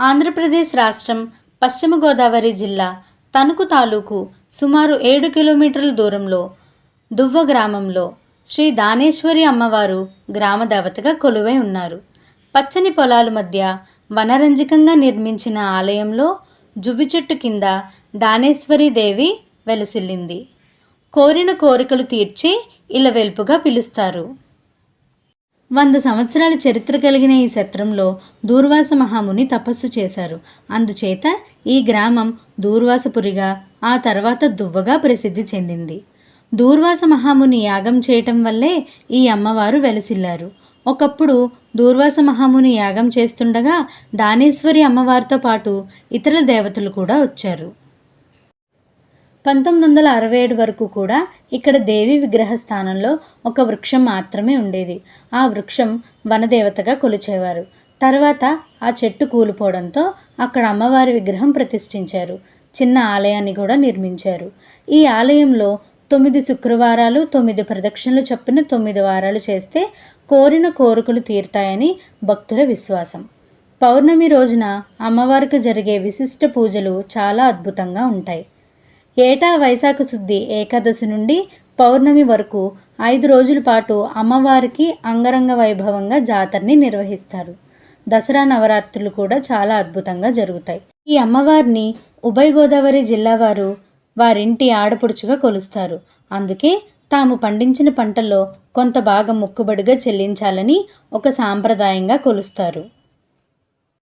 ఆంధ్రప్రదేశ్ రాష్ట్రం పశ్చిమ గోదావరి జిల్లా తణుకు తాలూకు సుమారు ఏడు కిలోమీటర్ల దూరంలో దువ్వ గ్రామంలో శ్రీ దానేశ్వరి అమ్మవారు గ్రామ దేవతగా కొలువై ఉన్నారు. పచ్చని పొలాల మధ్య వనరంజకంగా నిర్మించిన ఆలయంలో జువ్వి చెట్టు కింద దానేశ్వరి దేవి వెలసిల్లింది. కోరిన కోరికలు తీర్చి ఇలవెల్పుగా పిలుస్తారు. వంద సంవత్సరాల చరిత్ర కలిగిన ఈ సత్రంలో దూర్వాస మహాముని తపస్సు చేశారు. అందుచేత ఈ గ్రామం దూర్వాసపురిగా ఆ తర్వాత దువ్వగా ప్రసిద్ధి చెందింది. దూర్వాస మహాముని యాగం చేయటం వల్లే ఈ అమ్మవారు వెలసిల్లారు. ఒకప్పుడు దూర్వాస మహాముని యాగం చేస్తుండగా దానేశ్వరి అమ్మవారితో పాటు ఇతర దేవతలు కూడా వచ్చారు. పంతొమ్మిది వందల అరవై ఏడు వరకు కూడా ఇక్కడ దేవి విగ్రహ స్థానంలో ఒక వృక్షం మాత్రమే ఉండేది. ఆ వృక్షం వనదేవతగా కొలిచేవారు. తర్వాత ఆ చెట్టు కూలిపోవడంతో అక్కడ అమ్మవారి విగ్రహం ప్రతిష్ఠించారు. చిన్న ఆలయాన్ని కూడా నిర్మించారు. ఈ ఆలయంలో తొమ్మిది శుక్రవారాలు తొమ్మిది ప్రదక్షిణలు చొప్పున తొమ్మిది వారాలు చేస్తే కోరిన కోరికలు తీరుతాయని భక్తుల విశ్వాసం. పౌర్ణమి రోజున అమ్మవారికి జరిగే విశిష్ట పూజలు చాలా అద్భుతంగా ఉంటాయి. ఏటా వైశాఖ శుద్ధి ఏకాదశి నుండి పౌర్ణమి వరకు ఐదు రోజుల పాటు అమ్మవారికి అంగరంగ వైభవంగా జాతరని నిర్వహిస్తారు. దసరా నవరాత్రులు కూడా చాలా అద్భుతంగా జరుగుతాయి. ఈ అమ్మవారిని ఉభయ గోదావరి జిల్లా వారు వారింటి ఆడపడుచుగా కొలుస్తారు. అందుకే తాము పండించిన పంటల్లో కొంత భాగం మొక్కుబడిగా చెల్లించాలని ఒక సాంప్రదాయంగా కొలుస్తారు.